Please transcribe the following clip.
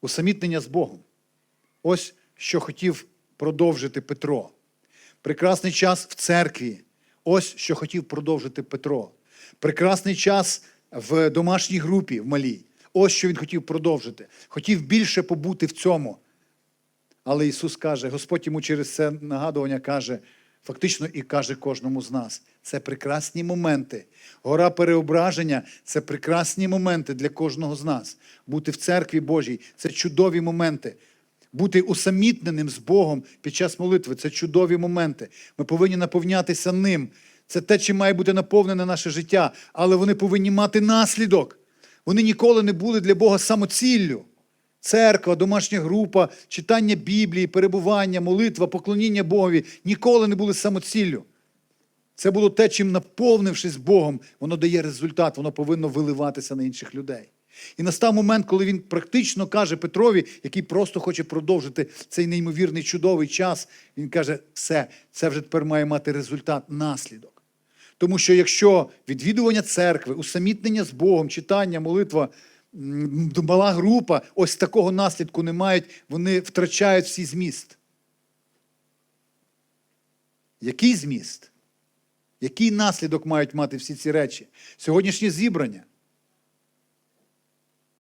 Усамітнення з Богом. Ось що хотів продовжити Петро. Прекрасний час в церкві. Ось що хотів продовжити Петро. Прекрасний час в домашній групі в малій. Ось що він хотів продовжити. Хотів більше побути в цьому. Але Ісус каже, Господь йому через це нагадування каже, фактично і каже кожному з нас. Це прекрасні моменти. Гора переображення це прекрасні моменти для кожного з нас. Бути в церкві Божій це чудові моменти. Бути усамітненим з Богом під час молитви це чудові моменти. Ми повинні наповнятися ним. Це те, чим має бути наповнене наше життя, але вони повинні мати наслідок. Вони ніколи не були для Бога самоціллю. Церква, домашня група, читання Біблії, перебування, молитва, поклоніння Богові ніколи не були самоціллю. Це було те, чим наповнившись Богом, воно дає результат, воно повинно виливатися на інших людей. І настав момент, коли він практично каже Петрові, який просто хоче продовжити цей неймовірний чудовий час. Він каже: все, це вже тепер має мати результат, наслідок. Тому що якщо відвідування церкви, усамітнення з Богом, читання, молитва, мала група, ось такого наслідку не мають, вони втрачають всі зміст. Який зміст? Який наслідок мають мати всі ці речі? Сьогоднішнє зібрання.